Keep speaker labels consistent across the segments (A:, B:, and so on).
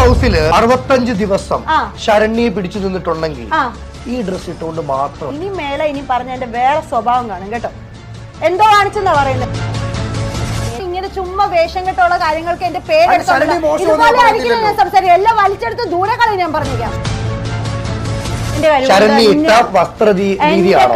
A: ഹൗസിൽ അറുപത്തഞ്ച് ദിവസം. ശരണ്യെ പിടിച്ചു നിന്നിട്ടുണ്ടെങ്കിൽ ഈ ഡ്രസ് ഇട്ടുകൊണ്ട് മാത്രം
B: ഇനി മേലെ ഇനി പറഞ്ഞ എന്റെ വേറെ സ്വഭാവം കാണും കേട്ടോ. എന്തോ കാണിച്ചെന്നാ പറയുന്നത് ഇങ്ങനെ ചുമ്മാ വേഷം കെട്ടുള്ള കാര്യങ്ങൾക്ക് എന്റെ പേര് ഇതുപോലെ ആയിരിക്കില്ല ഞാൻ എല്ലാം വലിച്ചെടുത്ത് ദൂരെ കളയും ഞാൻ പറഞ്ഞിരിക്കാം എന്റെ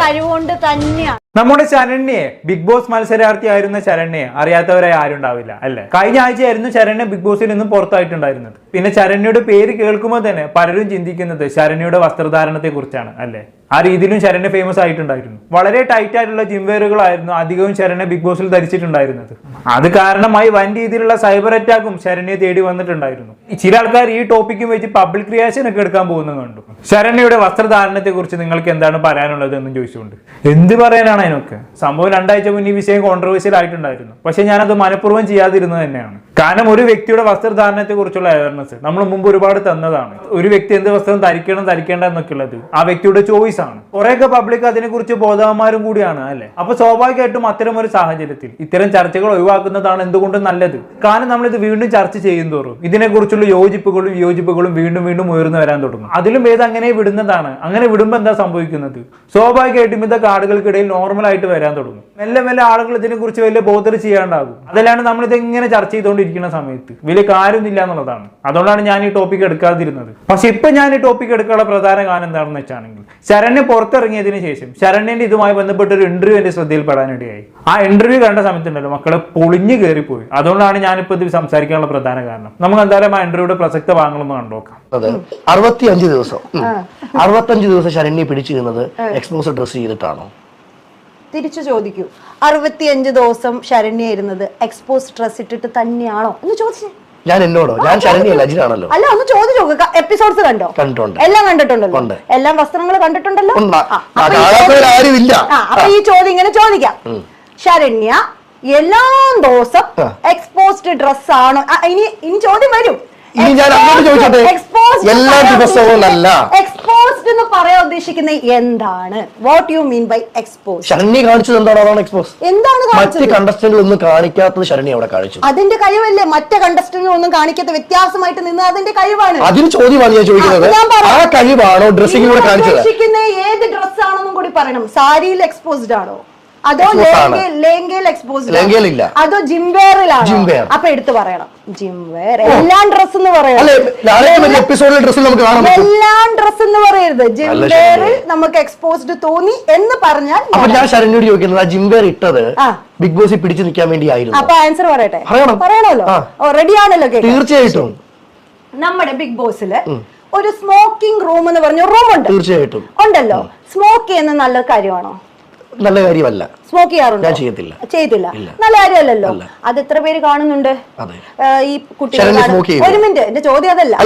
A: കഴിവ്
B: കൊണ്ട് തന്നെയാണ്
C: നമ്മുടെ ശരണ്യെ ബിഗ് ബോസ് മത്സരാർത്ഥിയായിരുന്ന ശരണ്യെ അറിയാത്തവരെ ആരും ഉണ്ടാവില്ല അല്ലെ? കഴിഞ്ഞ ആഴ്ചയായിരുന്നു ശരണ്യ ബിഗ് ബോസിൽ നിന്നും പുറത്തായിട്ടുണ്ടായിരുന്നത്. പിന്നെ ശരണ്യയുടെ പേര് കേൾക്കുമ്പോൾ തന്നെ പലരും ചിന്തിക്കുന്നത് ശരണ്യയുടെ വസ്ത്രധാരണത്തെ കുറിച്ചാണ് അല്ലെ? ആ രീതിയിലും ശരണ്യ ഫേമസ് ആയിട്ടുണ്ടായിരുന്നു. വളരെ ടൈറ്റ് ആയിട്ടുള്ള ജിംവെയറുകളായിരുന്നു അധികവും ശരണ്യ ബിഗ് ബോസിൽ ധരിച്ചിട്ടുണ്ടായിരുന്നത്. അത് കാരണമായി വൻ രീതിയിലുള്ള സൈബർ അറ്റാക്കും ശരണ്യെ തേടി വന്നിട്ടുണ്ടായിരുന്നു. ചില ആൾക്കാർ ഈ ടോപ്പിക്കും വെച്ച് പബ്ലിക് റിയാക്ഷൻ ഒക്കെ എടുക്കാൻ പോകുന്നത് കണ്ടു. ശരണ്യയുടെ വസ്ത്രധാരണത്തെ കുറിച്ച് നിങ്ങൾക്ക് എന്താണ് പറയാനുള്ളത് എന്നും ചോദിച്ചുകൊണ്ട്. എന്ത് പറയാനാണ് അതിനൊക്കെ. സംഭവം രണ്ടാഴ്ച മുന്നേ ഈ വിഷയം കോൺട്രവേഴ്സ്യൽ ആയിട്ടുണ്ടായിരുന്നു. പക്ഷെ ഞാനത് മനഃപൂർവം ചെയ്യാതിരുന്നത് തന്നെയാണ്. കാരണം ഒരു വ്യക്തിയുടെ വസ്ത്രധാരണത്തെ കുറിച്ചുള്ള അവയർനെസ് നമ്മൾ മുമ്പ് ഒരുപാട് തന്നതാണ്. ഒരു വ്യക്തി എന്ത് വസ്ത്രം ധരിക്കണം ധരിക്കേണ്ട എന്നൊക്കെ ഉള്ളത് ആ വ്യക്തിയുടെ ചോയ്സ് ആണ്. കുറേയൊക്കെ പബ്ലിക് അതിനെക്കുറിച്ച് ബോധവാന്മാരും കൂടിയാണ് അല്ലെ? അപ്പൊ സ്വാഭാവികമായിട്ടും അത്തരം ഒരു സാഹചര്യത്തിൽ ഇത്തരം ചർച്ചകൾ ഒഴിവാക്കുന്നതാണ് എന്തുകൊണ്ടും നല്ലത്? കാരണം നമ്മൾ ഇത് വീണ്ടും ചർച്ച ചെയ്യും തോറും ഇതിനെക്കുറിച്ചുള്ള യോജിപ്പുകളും യോജിപ്പുകളും വീണ്ടും വീണ്ടും ഉയർന്നു വരാൻ തുടങ്ങും. അതിലും ഏത് അങ്ങനെ വിടുന്നതാണ്. അങ്ങനെ വിടുമ്പോൾ എന്താ സംഭവിക്കുന്നത്? സ്വാഭാവികമായിട്ടും ഇതൊക്കെ കാർഡുകൾക്കിടയിൽ നോർമൽ ആയിട്ട് വരാൻ തുടങ്ങും. മെല്ലെ മെല്ലെ ആളുകൾ ഇതിനെ കുറിച്ച് വലിയ ബോധർ ചെയ്യാണ്ടാകും. അതല്ലാണ്ട് നമ്മൾ ഇത് എങ്ങനെ ചർച്ച ചെയ്തുകൊണ്ടിരിക്കുന്ന സമയത്ത് വലിയ കാര്യമൊന്നുമില്ല എന്നുള്ളതാണ്. അതുകൊണ്ടാണ് ഞാൻ ഈ ടോപ്പിക് എടുക്കാതിരുന്നത്. പക്ഷെ ഇപ്പൊ ഞാൻ ഈ ടോപ്പിക് എടുക്കാനുള്ള പ്രധാന കാരണം എന്താണെന്ന് വെച്ചാണെങ്കിൽ ശരണ്യ പുറത്തിറങ്ങിയതിനു ശേഷം ശരണ്യന്റെ ഇതുമായി ബന്ധപ്പെട്ട ഒരു ഇന്റർവ്യൂ എന്റെ ശ്രദ്ധയിൽപ്പെടാനിടയായി. ആ ഇന്റർവ്യൂ കണ്ട സമയത്തുണ്ടല്ലോ മക്കളെ പൊളിഞ്ഞു കയറിപ്പോയി അതുകൊണ്ടാണ് ഞാനിപ്പോ ഇത് സംസാരിക്കാനുള്ള പ്രധാന കാരണം. നമുക്ക് എന്തായാലും ആ ഇന്റർവ്യൂടെ പ്രസക്ത ഭാഗങ്ങളൊന്ന് കണ്ടുനോക്കാം
A: അതെ. അറുപത്തിയഞ്ച് ദിവസം. അറുപത്തഞ്ച് ദിവസം ശരണ്യെ പിടിച്ചിരുന്നത് എക്സ്പോസ് ഡ്രസ് ചെയ്തിട്ടാണോ?
B: തിരിച്ചു ചോദിക്കൂ. അറുപത്തിയഞ്ച് ദിവസം ശരണ്യ ഇരുന്നത് എക്സ്പോസ് ഡ്രസ് ഇട്ടിട്ട് തന്നെയാണോ? എന്ന് ചോദിച്ചേ.
A: ഞാൻ എന്നോടോ? ഞാൻ ശരണ്യല്ലോ
B: അല്ല ഒന്ന് ചോദിച്ചു നോക്കുക എപ്പിസോഡ്സ് കണ്ടോ?
A: കണ്ടിട്ടുണ്ട്.
B: എല്ലാം കണ്ടിട്ടുണ്ടല്ലോ. എല്ലാം വസ്ത്രങ്ങൾ കണ്ടിട്ടുണ്ടല്ലോ? അപ്പൊ ഈ ചോദ്യം ഇങ്ങനെ ചോദിക്കാം. ശരണ്യ എല്ലാ ദിവസം എക്സ്പോസ്ഡ് ഡ്രസ് ആണോ. ഇനി ഇനി ചോദ്യം വരും.
A: ഇനി ഞാൻ അങ്ങോട്ട് ചോദിച്ചോട്ടെ? എല്ലാ ദിവസവും അല്ല.
B: എക്സ്പോസ്ഡ് എന്ന് പറയാൻ ഉദ്ദേശിക്കുന്ന എന്താണ്? What you mean by expose
A: Sharani കാണിച്ചത് എന്താണ് അതാണ് എക്സ്പോസ്
B: എന്താണ്
A: മറ്റ് കണ്ടസ്റ്റന്റുകൾ ഒന്നും കാണിക്കാത്തത് ശരണി അവിടെ കാണിച്ചു.
B: അതിന്റെ കഴിവല്ലേ മറ്റു കണ്ടസ്റ്റന്റ് ഒന്നും കാണിക്കാത്ത വ്യത്യാസമായിട്ട് നിന്ന് അതിന്റെ കഴിവാണ്.
A: അതിന് ചോദ്യമാണ് ഞാൻ ചോദിക്കുന്നത്.
B: ആ,
A: കഴിവാണോ ഡ്രസ്സിംഗ്
B: ഇവിടെ
A: കാണിച്ചത്?
B: ഏത് ഡ്രസ് ആണെന്നും കൂടി പറയണം. സാരിയിൽ എക്സ്പോസ്ഡ് ആണോ? അതോ. ലേങ്കയിൽ എക്സ്പോസ്ഡ്
A: ലെങ്കയിലില്ല.
B: അതോ ജിംവേറിലാണോ
A: ജിംവേർ.
B: അപ്പൊ എടുത്തു പറയണം. ജിംവേർ എല്ലാം ഡ്രസ് എന്ന് പറയണം
A: എപ്പിസോഡിലെ ഡ്രസ്സിൽ നമുക്ക് കാണാൻ
B: എല്ലാം ഡ്രസ് എന്ന് പറയരുത്. ജിംവേറിൽ നമുക്ക് എക്സ്പോസ്ഡ് തോന്നി എന്ന് പറഞ്ഞാൽ
A: അപ്പൊ ഞാൻ ശരണ്യോട് ചോദിക്കുന്നത് ആ ജിംബേർ ഇട്ടത് ബിഗ് ബോസിൽ പിടിച്ചു നിൽക്കാൻ വേണ്ടി ആയിരുന്നു
B: അപ്പൊ ആൻസർ പറയട്ടെ? പറയണല്ലോ. റെഡി ആണല്ലോ
A: തീർച്ചയായിട്ടും.
B: നമ്മുടെ ബിഗ് ബോസിൽ ഒരു സ്മോക്കിംഗ് റൂം എന്ന് പറഞ്ഞ റൂം ഉണ്ട്.
A: തീർച്ചയായിട്ടും.
B: ഉണ്ടല്ലോ. സ്മോക്ക് ചെയ്യുന്ന നല്ല കാര്യമാണോ?
A: നല്ല കാര്യമല്ല.
B: സ്മോക്ക് ചെയ്യാറുണ്ട്?
A: ഞാൻ ചെയ്യത്തില്ല.
B: ചെയ്തില്ല നല്ല കാര്യമല്ലല്ലോ? അത് എത്ര പേര് കാണുന്നുണ്ട്. ഈ കുട്ടികൾ. ഒരു മിനിറ്റ് എന്റെ ചോദ്യം അതല്ല.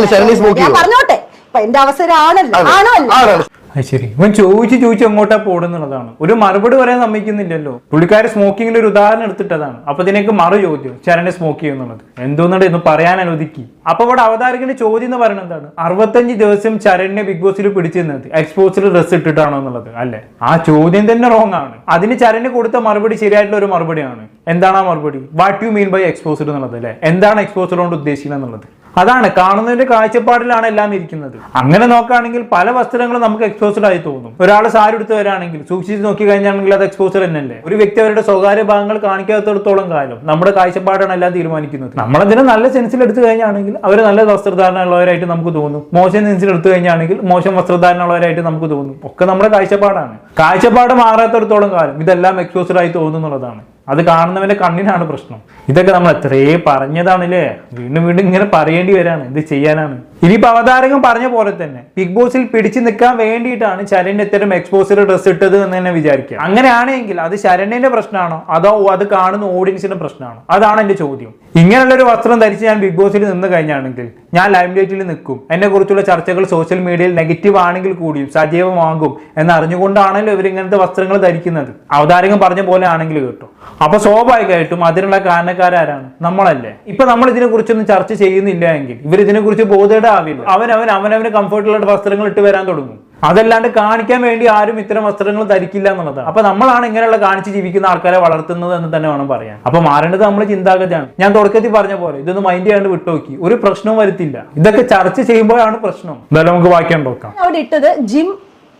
B: ഞാൻ പറഞ്ഞോട്ടെ. ഇപ്പൊ എന്റെ അവസരം ആണല്ലോ. ആണോ അല്ല.
C: അത് ശരി. ഇവൻ ചോദിച്ച് ചോദിച്ച് എങ്ങോട്ടാ പോടുന്നുള്ളതാണ് ഒരു മറുപടി പറയാൻ സമ്മതിക്കുന്നില്ലല്ലോ. പുള്ളിക്കാര് സ്മോക്കിങ്ങിൽ ഒരു ഉദാഹരണം എടുത്തിട്ടതാണ്. അപ്പൊ ഇതിനേക്ക് മറു ചോദ്യം. ചരനെ സ്മോക്ക് ചെയ്യുന്നുള്ളത്. എന്തോന്നുണ്ട് എന്ന് പറയാൻ അനുവദിക്കി? അപ്പൊ ഇവിടെ അവതാരകന്റെ ചോദ്യം എന്ന് പറയുന്നത് എന്താണ്? അറുപത്തഞ്ച് ദിവസം ചരണിനെ ബിഗ് ബോസിൽ പിടിച്ചിരുന്നത് എക്സ്പോസിൽ ഡ്രസ് ഇട്ടിട്ടാണോ എന്നുള്ളത്. അല്ലെ? ആ ചോദ്യം തന്നെ റോങ് ആണ്. അതിന് ചരനെ കൊടുത്ത മറുപടി ശരിയായിട്ടുള്ള ഒരു മറുപടിയാണ്. എന്താണ് ആ മറുപടി? What you mean by exposed എന്നുള്ളത് അല്ലെ? എന്താണ് എക്സ്പോസ്ഡ് കൊണ്ട് ഉദ്ദേശിക്കുന്നത് എന്നുള്ളത്? അതാണ് കാണുന്നതിന്റെ കാഴ്ചപ്പാടിലാണ് എല്ലാം ഇരിക്കുന്നത്. അങ്ങനെ നോക്കുകയാണെങ്കിൽ പല വസ്ത്രങ്ങളും നമുക്ക് എക്സ്പോസ്ഡ് ആയി തോന്നും. ഒരാൾ സാരി എടുത്ത് വരാണെങ്കിൽ സൂക്ഷിച്ച് നോക്കി കഴിഞ്ഞാണെങ്കിൽ അത് എക്സ്പോസർ തന്നെയല്ലേ? ഒരു വ്യക്തി അവരുടെ സ്വകാര്യ ഭാഗങ്ങൾ കാണിക്കാത്തടത്തോളം കാലം നമ്മുടെ കാഴ്ചപ്പാടാണ് എല്ലാം തീരുമാനിക്കുന്നത്. നമ്മളതിനെ നല്ല സെൻസിൽ എടുത്തു കഴിഞ്ഞാണെങ്കിൽ അവർ നല്ല വസ്ത്രധാരണ ഉള്ളവരായിട്ട് നമുക്ക് തോന്നും. മോശം സെൻസിൽ എടുത്തു കഴിഞ്ഞാണെങ്കിൽ മോശം വസ്ത്രധാരണ ഉള്ളവരായിട്ട് നമുക്ക് തോന്നും. ഒക്കെ നമ്മുടെ കാഴ്ചപ്പാടാണ്. കാഴ്ചപ്പാട് മാറാത്തടത്തോളം കാലം ഇതെല്ലാം എക്സ്പോസ്ഡ് ആയി തോന്നുന്നുള്ളതാണ്. അത് കാണുന്നവന്റെ കണ്ണിനാണ് പ്രശ്നം. ഇതൊക്കെ നമ്മൾ എത്രയേ പറഞ്ഞതാണല്ലേ? വീണ്ടും വീണ്ടും ഇങ്ങനെ പറയേണ്ടി വരാണ്. ഇത് ചെയ്യാനാണ്. ഇനിയിപ്പോ അവതാരകം പറഞ്ഞ പോലെ തന്നെ ബിഗ് ബോസിൽ പിടിച്ചു നിൽക്കാൻ വേണ്ടിയിട്ടാണ് ശരണ് ഇത്തരം എക്സ്പോസർ ഡ്രസ് ഇട്ടത് എന്ന് തന്നെ വിചാരിക്കുക. അങ്ങനെയാണെങ്കിൽ അത് ശരണ്യന്റെ പ്രശ്നമാണോ? അതോ അത് കാണുന്ന ഓഡിയൻസിന്റെ പ്രശ്നമാണോ? അതാണ് എന്റെ ചോദ്യം. ഇങ്ങനെയുള്ളൊരു വസ്ത്രം ധരിച്ച് ഞാൻ ബിഗ് ബോസിൽ നിന്ന് കഴിഞ്ഞാണെങ്കിൽ ഞാൻ ലൈം ലൈറ്റിൽ നിൽക്കും. എന്നെ കുറിച്ചുള്ള ചർച്ചകൾ സോഷ്യൽ മീഡിയയിൽ നെഗറ്റീവ് ആണെങ്കിൽ കൂടിയും സജീവമാകും എന്നറിഞ്ഞുകൊണ്ടാണല്ലോ ഇവർ ഇങ്ങനത്തെ വസ്ത്രങ്ങൾ ധരിക്കുന്നത്. അവതാരകം പറഞ്ഞ പോലെ ആണെങ്കിൽ കേട്ടോ. അപ്പൊ സ്വാഭാവികമായിട്ടും അതിനുള്ള കാരണക്കാരാരാണ് നമ്മളല്ലേ? ഇപ്പൊ നമ്മൾ ഇതിനെ കുറിച്ചൊന്നും ചർച്ച ചെയ്യുന്നില്ല എങ്കിൽ ഇവർ ഇതിനെ കുറിച്ച് ബോധയുടെ ആവില്ല അവൻ അവൻ അവനവന് കംഫർട്ടുള്ള വസ്ത്രങ്ങൾ ഇട്ട് വരാൻ തുടങ്ങും. അതല്ലാണ്ട് കാണിക്കാൻ വേണ്ടി ആരും ഇത്തരം വസ്ത്രങ്ങൾ ധരിക്കില്ല എന്നുള്ളതാണ്. അപ്പൊ നമ്മളാണ് ഇങ്ങനെയുള്ള കാണിച്ച് ജീവിക്കുന്ന ആൾക്കാരെ വളർത്തുന്നത് എന്ന് തന്നെ വേണം പറയാൻ. അപ്പൊ മാറേണ്ടത് നമ്മൾ ചിന്താഗതിയാണ്. ഞാൻ തുടക്കത്തിൽ പറഞ്ഞ പോലെ ഇതൊന്നും മൈൻഡ് ചെയ്യാണ്ട് വിട്ടുനോക്കി ഒരു പ്രശ്നവും വരുത്തില്ല. ഇതൊക്കെ ചർച്ച ചെയ്യുമ്പോഴാണ് പ്രശ്നം. എന്തായാലും നമുക്ക് വായിക്കാൻ നോക്കാം.
B: അവിടെ ഇട്ടത് ജിം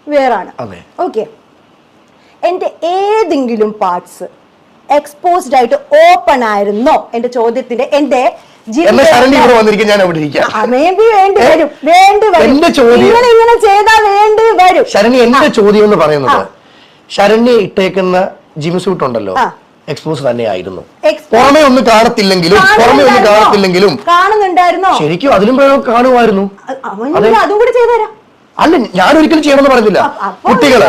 B: വേറാണ്
A: അതെ.
B: ഓക്കെ എന്റെ ഏതെങ്കിലും പാർട്സ് എക്സ്പോസ്ഡ് ആയിട്ട് ഓപ്പൺ ആയിരുന്നോ? എന്റെ ചോദ്യത്തിന്റെ എന്റെ
A: എന്നെ ശരണി ഇവിടെ വന്നിരിക്കും ഞാൻ അവിടെ ഇരിക്കാം. എന്റെ ചോദ്യം-
B: ഇങ്ങനെ ഇങ്ങനെ ചെയ്താൽ വേണ്ടി വരും.
A: ശരണി എന്റെ ചോദ്യം എന്ന് പറയുന്നത് ശരണ്യ ഇട്ടേക്കുന്ന ജിം സൂട്ട് ഉണ്ടല്ലോ എക്സ്പോസ് തന്നെയായിരുന്നു. പുറമേ ഒന്നും കാണത്തില്ലെങ്കിലും പുറമേ ഒന്നും? കാണത്തില്ലെങ്കിലും
B: കാണുന്നുണ്ടായിരുന്നോ?
A: ശരിക്കും അതിലും കാണുമായിരുന്നു.
B: അവൻ
A: അതെ.
B: അതും കൂടി ചെയ്തുതരാം
A: അല്ല ഞാൻ ഒരിക്കലും ചെയ്യണമെന്ന് പറഞ്ഞില്ല.
B: കുട്ടികൾ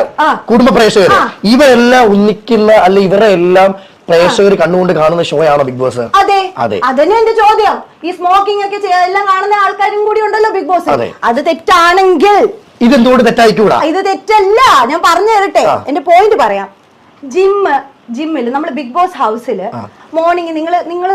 A: കുടുംബ പ്രേക്ഷകര് ഇവരെല്ലാം ഒന്നിക്കുന്ന അല്ലെ ഇവരെ എല്ലാം പ്രേക്ഷകർ കണ്ടുകൊണ്ട് കാണുന്ന ഷോ ആണോ ബിഗ് ബോസ്
B: അതെ.
A: അതെ.
B: അതന്നെ എന്റെ ചോദ്യം. ഈ സ്മോക്കിംഗ് ഒക്കെ എല്ലാം കാണുന്ന ആൾക്കാരും കൂടി ഉണ്ടല്ലോ ബിഗ് ബോസ്
A: അതെ.
B: അത് തെറ്റാണെങ്കിൽ.
A: ഇതെന്തുകൊണ്ട് തെറ്റായിക്കൂടാ?
B: ഇത് തെറ്റല്ല. ഞാൻ പറഞ്ഞു തരട്ടെ. എന്റെ പോയിന്റ് പറയാം. ജിമ്മ് ജിമ്മിൽ നമ്മൾ ബിഗ് ബോസ് ഹൗസിൽ മോർണിംഗ് നിങ്ങൾ നിങ്ങൾ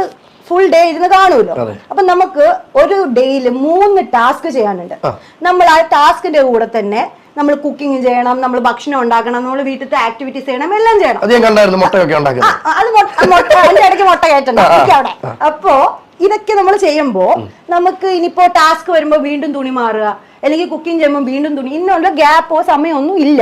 B: ഫുൾ ഡേ ഇരുന്ന് കാണുമല്ലോ. അപ്പൊ നമുക്ക് ഒരു ഡേയിൽ മൂന്ന് ടാസ്ക് ചെയ്യാനുണ്ട്. നമ്മൾ ആ ടാസ്കിന്റെ കൂടെ തന്നെ നമ്മൾ കുക്കിംഗ് ചെയ്യണം നമ്മൾ ഭക്ഷണം ഉണ്ടാക്കണം നമ്മൾ വീട്ടിലത്തെ ആക്ടിവിറ്റീസ് ചെയ്യണം എല്ലാം ചെയ്യണം.
A: അത് ഞാൻ കണ്ടായിരുന്നു മുട്ടയൊക്കെ ഉണ്ടാക്കുന്നത്.
B: അത് മുട്ട അതിന്റെ ഇടയ്ക്ക് മുട്ട കയറ്റണ്ട. അവിടെ. അപ്പോ ഇതൊക്കെ നമ്മൾ ചെയ്യുമ്പോൾ നമുക്ക് ഇനിയിപ്പോ ടാസ്ക് വരുമ്പോൾ വീണ്ടും തുണി മാറുക അല്ലെങ്കിൽ കുക്കിംഗ് ചെയ്യുമ്പോൾ വീണ്ടും തുണി ഇന്നുള്ള ഗ്യാപ്പോ സമയമൊന്നും ഇല്ല.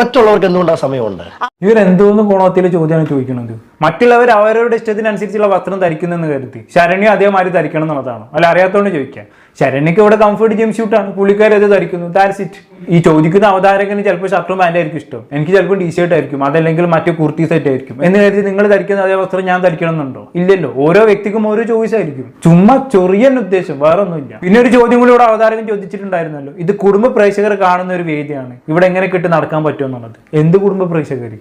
A: മറ്റുള്ളവർക്ക് എന്തുകൊണ്ടാ സമയമുണ്ട്? സമയമുണ്ട്
C: ഇവരെന്തോന്ന് ഗുണത്തിലെ ചോദ്യമാണ് ചോദിക്കുന്നത്. മറ്റുള്ളവർ അവരവരുടെ ഇഷ്ടത്തിനനുസരിച്ചുള്ള വസ്ത്രം ധരിക്കുന്നെന്ന് കരുതി. ശരണ്യ അതേമാതിരി ധരിക്കണം എന്നുള്ളതാണ്. അല്ല അറിയാത്തോണ്ട് ചോദിക്കാം. ശരണ്യക്ക് ഇവിടെ കംഫർട്ട് ജിം ഷൂട്ടാണ് പുള്ളിക്കാരി അത് ധരിക്കുന്നു. ദാറ്റ്സ് ഇറ്റ് ഈ ചോദിക്കുന്ന അവതാരകന് ചിലപ്പോൾ ഷർട്ടും പാന്റ് ആയിരിക്കും ഇഷ്ടം. എനിക്ക് ചിലപ്പോൾ ടീ ഷർട്ട് ആയിരിക്കും. അതല്ലെങ്കിൽ മറ്റു കുർത്തി സെറ്റ് ആയിരിക്കും. എന്ന് കരുതി നിങ്ങൾ ധരിക്കുന്ന അതേ വസ്ത്രം ഞാൻ ധരിക്കണം എന്നുണ്ടോ? ഇല്ലല്ലോ. ഓരോ വ്യക്തിക്കും ഓരോ ചോയ്സ് ആയിരിക്കും. ചുമ്മാ ചൊറിയൻ ഉദ്ദേശം. വേറെ ഒന്നുമില്ല പിന്നെ ഒരു ചോദ്യം കൂടി ഇവിടെ അവതാരകൻ ചോദിച്ചിട്ടുണ്ടായിരുന്നല്ലോ. ഇത് കുടുംബ പ്രേക്ഷകർ കാണുന്ന ഒരു വേദിയാണ്. ഇവിടെ എങ്ങനെ കിട്ടി നടക്കാൻ പറ്റുമെന്നുള്ളത് എന്ത് കുടുംബ പ്രേക്ഷകർ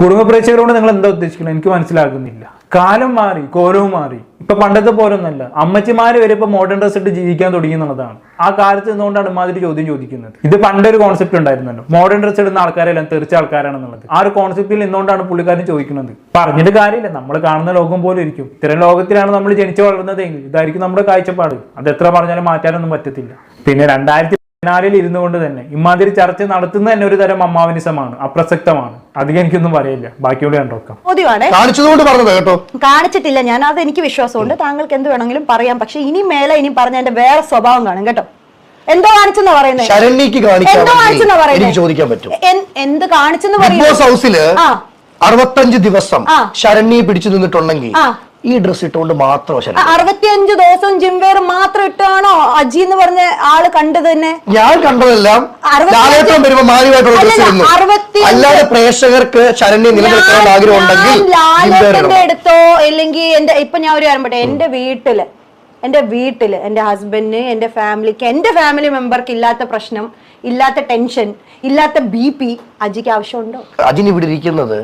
C: കുടുംബ പ്രേക്ഷകരോട് നിങ്ങൾ എന്താ ഉദ്ദേശിക്കുന്നത്? എനിക്ക് മനസ്സിലാകുന്നില്ല. കാലം മാറി കോലവും മാറി. ഇപ്പൊ പണ്ടത്തെ പോലൊന്നല്ല. അമ്മച്ചിമാര് വരെ ഇപ്പൊ മോഡേൺ ഡ്രസ് ഇട്ട് ജീവിക്കാൻ തുടങ്ങി എന്നുള്ളതാണ്. ആ കാലത്ത് നിന്നുകൊണ്ടാണ് ഇമാതിരി ചോദ്യം ചോദിക്കുന്നത്? ഇത് പണ്ടൊരു കോൺസെപ്റ്റ് ഉണ്ടായിരുന്നല്ലോ. മോഡേൺ ഡ്രസ് ഇടുന്ന ആൾക്കാരെല്ലാം തെറിച്ച ആൾക്കാരാണെന്നുള്ളത്. ആ ഒരു കോൺസെപ്റ്റിൽ നിന്നുകൊണ്ടാണ് പുള്ളിക്കാരൻ ചോദിക്കുന്നത്? പറഞ്ഞിട്ട് കാര്യമില്ല. നമ്മൾ കാണുന്ന ലോകം പോലെ ഇരിക്കും. ഇത്തരം ലോകത്തിലാണ് നമ്മൾ ജനിച്ചു വളർന്നതെങ്കിൽ ഇതായിരിക്കും നമ്മുടെ കാഴ്ചപ്പാട്. അത് എത്ര പറഞ്ഞാലും മാറ്റാനൊന്നും പറ്റത്തില്ല. പിന്നെ രണ്ടായിരത്തി പതിനാലിൽ ഇരുന്നുകൊണ്ട് തന്നെ ഇമാതിരി ചർച്ച നടത്തുന്ന തന്നെ ഒരു തരം അമ്മാവനിസമാണ്. അപ്രസക്തമാണ്. അധികം എനിക്കൊന്നും പറയില്ല ബാക്കിയോട് കണ്ടോക്കാം
B: ചോദ്യമാണ്
A: കാണിച്ചതുകൊണ്ട് പറഞ്ഞത് കേട്ടോ.
B: കാണിച്ചിട്ടില്ല. ഞാൻ അത് എനിക്ക് വിശ്വാസമുണ്ട്. താങ്കൾക്ക് എന്ത് വേണമെങ്കിലും പറയാം. പക്ഷെ ഇനി മേലെ ഇനി പറഞ്ഞ എന്റെ വേറെ സ്വഭാവം കാണും കേട്ടോ. എന്തോ കാണിച്ചെന്നാ പറയുന്നത്
A: ശരണ്യക്ക്
B: എന്തോ കാണിച്ചെന്നാ
A: കാണിക്കാൻ
B: പറയുന്നത്
A: എനിക്ക് ചോദിക്കാൻ പറ്റും.
B: എൻ- എന്ത് കാണിച്ചെന്ന്
A: ബിഗ് ബോസ്
B: പറയുന്നത്
A: ഹൗസിൽ
B: ആ.
A: അറുപത്തഞ്ച് ദിവസം
B: ആ.
A: ശരണ്യെ പിടിച്ചു നിന്നിട്ടുണ്ടെങ്കിൽ
B: ആ.
A: ഈ ഡ്രസ് ഇട്ടുകൊണ്ട് മാത്രം
B: അറുപത്തിയഞ്ചു ദിവസം ജിംവെയർ മാത്രം ഇട്ടാണോ അജി എന്ന് പറഞ്ഞ ആൾ കണ്ടത് തന്നെ?
A: ഞാൻ കണ്ടതെല്ലാം അല്ലാതെ പ്രേക്ഷകർക്ക് ശരണ്യെ ആഗ്രഹം ഉണ്ടെങ്കിൽ
B: ഞാൻ ലാലേട്ടന്റെ അടുത്തോ അല്ലെങ്കിൽ എന്റെ ഇപ്പൊ ഞാൻ ഒരു കാര്യം പറയട്ടെ. എന്റെ വീട്ടിൽ എന്റെ വീട്ടിൽ എന്റെ ഹസ്ബൻഡിന് എന്റെ ഫാമിലിക്ക് എന്റെ ഫാമിലി മെമ്പർക്ക് ഇല്ലാത്ത പ്രശ്നം ഇല്ലാത്ത ടെൻഷൻ ഇല്ലാത്ത ബി പി അജിക്ക് ആവശ്യമുണ്ടോ?
A: അജിന് ഇവിടെ ഇരിക്കുന്നത്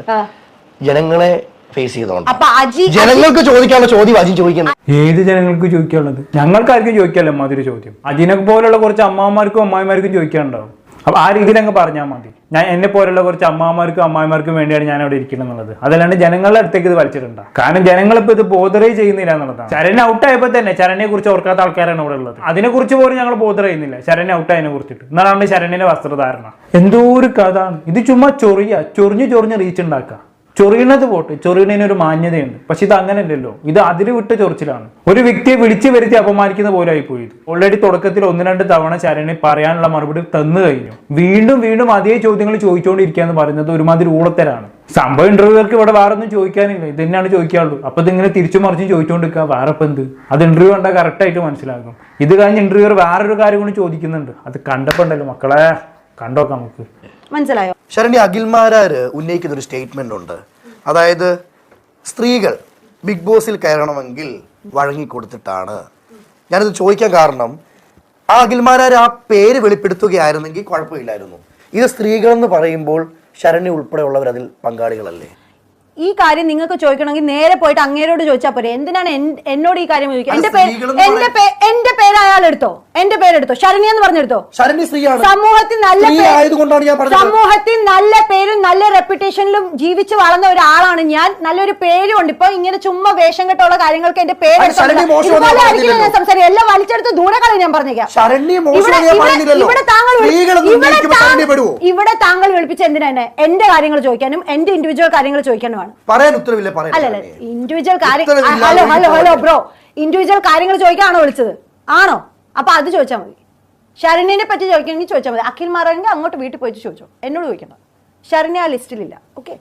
A: ജനങ്ങളെ ഫേസ് ചെയ്തോണ്ട്.
B: അപ്പൊ അജി
A: ജനങ്ങൾക്ക് ചോദിക്കാനുള്ള ചോദ്യം അജി ചോദിക്കുന്നത്
C: ഏത് ജനങ്ങൾക്ക് ചോദിക്കാനുള്ളത്? ഞങ്ങൾക്കാർക്കും ചോദിക്കാമല്ലോ മാതിരി ചോദ്യം. അജിനെ പോലുള്ള കുറച്ച് അമ്മമാർക്കും അമ്മായിമാർക്കും ചോദിക്കാനുണ്ടാവും. അപ്പൊ ആ രീതിയിൽ അങ്ങ് പറഞ്ഞാൽ മതി. ഞാൻ എന്നെ പോലുള്ള കുറച്ച് അമ്മമാർക്കും അമ്മായിമാർക്കും വേണ്ടിയാണ് ഞാൻ അവിടെ ഇരിക്കുന്നത് എന്നുള്ളത്. അതല്ലാണ്ട് ജനങ്ങളുടെ അടുത്തേക്ക് ഇത് വലിച്ചിട്ടുണ്ട് കാരണം ജനങ്ങൾ ഇപ്പൊ ഇത് ബോധറേ ചെയ്യുന്നില്ല എന്നുള്ളതാണ്. ചരൺ ഔട്ടായപ്പോ തന്നെ ചരണിനെ കുറിച്ച് ഓർക്കാത്ത ആൾക്കാരാണ് ഇവിടെ ഉള്ളത്. അതിനെ കുറിച്ച് പോലും ഞങ്ങൾ ബോധർ ചെയ്യുന്നില്ല. ചരൺ ഔട്ടായതിനെ കുറിച്ചിട്ട്. എന്നാലാണ് ശരണിന്റെ വസ്ത്രധാരണ. എന്തോ ഒരു കഥ ഇത് ചുമ്മാ ചൊറിയ. ചൊറിഞ്ഞ് ചൊറിഞ്ഞ് റീച്ച് ഉണ്ടാക്കുക. ചൊറിയണത് പോട്ട്. ചൊറിയണതിന് ഒരു മാന്യതയുണ്ട്. പക്ഷെ ഇത് അങ്ങനെ അല്ലല്ലോ ഇത് അതിര് വിട്ട് ചൊറിച്ചിലാണ്. ഒരു വ്യക്തിയെ വിളിച്ചു വരുത്തി അപമാനിക്കുന്ന പോലെ പോയി ഓൾറെഡി തുടക്കത്തിൽ ഒന്ന് രണ്ട് തവണ ചരണി പറയാനുള്ള മറുപടി തന്നു കഴിഞ്ഞു. വീണ്ടും വീണ്ടും അതേ ചോദ്യങ്ങൾ ചോദിച്ചുകൊണ്ടിരിക്കുക എന്ന് പറയുന്നത് ഒരുമാതിരി ഊളത്തരാണ്. സംഭവം ഇന്റർവ്യൂവർക്ക് ഇവിടെ വേറെ ഒന്നും ചോദിക്കാനില്ല. ഇത് തന്നെയാണ് ചോദിക്കാനുള്ളൂ അപ്പൊ ഇതിങ്ങനെ തിരിച്ചു മറിച്ചും ചോദിച്ചുകൊണ്ടിരിക്കുക വേറെ ഇപ്പം എന്ത്? അത് ഇന്റർവ്യൂ കണ്ടാൽ കറക്റ്റ് ആയിട്ട് മനസ്സിലാകും. ഇത് കഴിഞ്ഞ് ഇന്റർവ്യൂവർ വേറൊരു കാര്യം കൂടി ചോദിക്കുന്നുണ്ട്. അത് കണ്ടപ്പോണ്ടല്ലോ മക്കളെ. കണ്ടോക്കാം നമുക്ക്.
B: മനസ്സിലായോ?
A: ശരണ്യ അഖിൽമാരാര് ഉന്നയിക്കുന്ന ഒരു സ്റ്റേറ്റ്മെന്റ് ഉണ്ട്. അതായത് സ്ത്രീകൾ ബിഗ് ബോസിൽ കയറണമെങ്കിൽ വഴങ്ങിക്കൊടുത്തിട്ടാണ് ഞാനിത് ചോദിക്കാൻ കാരണം ആ അഖിൽമാരാർ ആ പേര് വെളിപ്പെടുത്തുകയായിരുന്നെങ്കിൽ കുഴപ്പമില്ലായിരുന്നു. ഇത് സ്ത്രീകളെന്ന് പറയുമ്പോൾ ശരണ്യ ഉൾപ്പെടെയുള്ളവർ അതിൽ പങ്കാളികളല്ലേ?
B: ഈ കാര്യം നിങ്ങൾക്ക് ചോദിക്കണമെങ്കിൽ നേരെ പോയിട്ട് അങ്ങേരോട് ചോദിച്ചാൽ പോരെ. എന്തിനാണ് എന്നോട് ഈ കാര്യം ചോദിക്കുക? എന്റെ പേര് എന്റെ പേര് എന്റെ പേര് അയാൾ എടുത്തോ എന്റെ പേരെടുത്തോ? ശരണി എന്ന് പറഞ്ഞെടുത്തോ? സമൂഹത്തിൽ നല്ല സമൂഹത്തിൽ നല്ല പേരും നല്ല റെപ്യൂട്ടേഷനിലും ജീവിച്ച് വളർന്ന ഒരാളാണ് ഞാൻ. നല്ലൊരു പേരും ഉണ്ട് ഇപ്പൊ ഇങ്ങനെ ചുമ്മാ വേഷം കെട്ടുള്ള കാര്യങ്ങൾക്ക് എന്റെ പേര്
A: ഞാൻ.
B: സംസാരിക്കുക. എല്ലാം വലിച്ചെടുത്ത് ദൂരെ കളി ഞാൻ പറഞ്ഞേക്കാം. ഇവിടെ- താങ്കൾ ഇവിടെ താങ്കൾ- വിളിപ്പിച്ച എന്തിനാണ് എന്റെ കാര്യങ്ങൾ ചോദിക്കാനും എന്റെ ഇൻഡിവിജ്വൽ കാര്യങ്ങൾ ചോദിക്കാനുമാണ്
A: പറയാൻ ഉത്തരവില്ല
B: അല്ലല്ല ഇൻഡിവിജ്വൽ കാര്യം hello hello hello bro individual കാര്യങ്ങൾ ചോദിക്കാണോ വിളിച്ചത്? ആണോ? അപ്പൊ അത് ചോദിച്ചാൽ മതി. ശരണ്യനെ പറ്റി ചോദിക്കണമെങ്കിൽ ചോദിച്ചാൽ മതി. അഖിൽ മാറാണെങ്കിൽ അങ്ങോട്ട് വീട്ടിൽ പോയിട്ട് ചോദിച്ചോ. എന്നോട് ചോദിക്കണ്ട ശരണ്യ ആ ലിസ്റ്റിലില്ല ഓക്കെ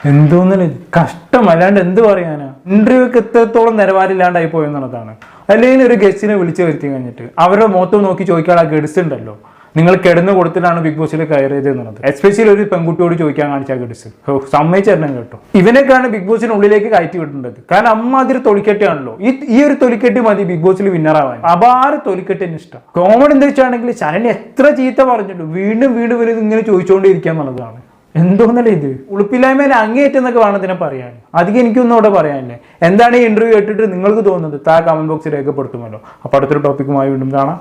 C: എന്തോന്നില്ല കഷ്ടം അല്ലാണ്ട് എന്ത് പറയാനാ? ഇന്റർവ്യൂക്ക് എത്രത്തോളം നിലവാരമില്ലാണ്ടായി പോയെന്നുള്ളതാണ്. അല്ലെങ്കിൽ ഒരു ഗസ്റ്റിനെ വിളിച്ചു വരുത്തി കഴിഞ്ഞിട്ട് അവരുടെ മുഖത്ത് നോക്കി ചോദിക്കാൻ ആ ഗഡ്സ് ഉണ്ടല്ലോ. നിങ്ങൾ കിടന്നു കൊടുത്തിട്ടാണ് ബിഗ് ബോസിൽ കയറിയത് എന്നുള്ളത്. എസ്പെഷ്യലി ഒരു പെൺകുട്ടിയോട് ചോദിക്കാൻ കാണിച്ച ഗഡ്സ്. സമ്മതിച്ചേരണം കേട്ടോ. ഇവനൊക്കെയാണ് ബിഗ് ബോസിന് ഉള്ളിലേക്ക് കയറ്റി വിടേണ്ടത്. കാരണം അമ്മ അതിൽ തൊലിക്കെട്ടിയാണല്ലോ. ഈ ഒരു തൊലിക്കെട്ടി മതി ബിഗ് ബോസിൽ വിന്നറാവാൻ അപാര തൊലിക്കെട്ടിന് ഇഷ്ടം. കോമഡി എന്താ വെച്ചാണെങ്കിൽ എത്ര ചീത്ത പറഞ്ഞിട്ടു വീണ്ടും വീണ്ടും വരും ഇങ്ങനെ ചോദിച്ചുകൊണ്ടിരിക്കുക എന്നുള്ളതാണ്. എന്തോന്നല്ലേ ഇത്? ഉളുപ്പില്ലായ്മേനെ അങ്ങേറ്റെന്നൊക്കെ വേണം ഇതിനെ പറയാൻ. അധികം എനിക്കൊന്നും അവിടെ പറയാനില്ലേ? എന്താണ് ഈ ഇന്റർവ്യൂ കേട്ടിട്ട് നിങ്ങൾക്ക് തോന്നുന്നത്? താ കമന്റ് ബോക്സിൽ രേഖപ്പെടുത്തുമല്ലോ. അപ്പോൾ അടുത്തൊരു ടോപ്പിക്കുമായി വീണ്ടും കാണാം.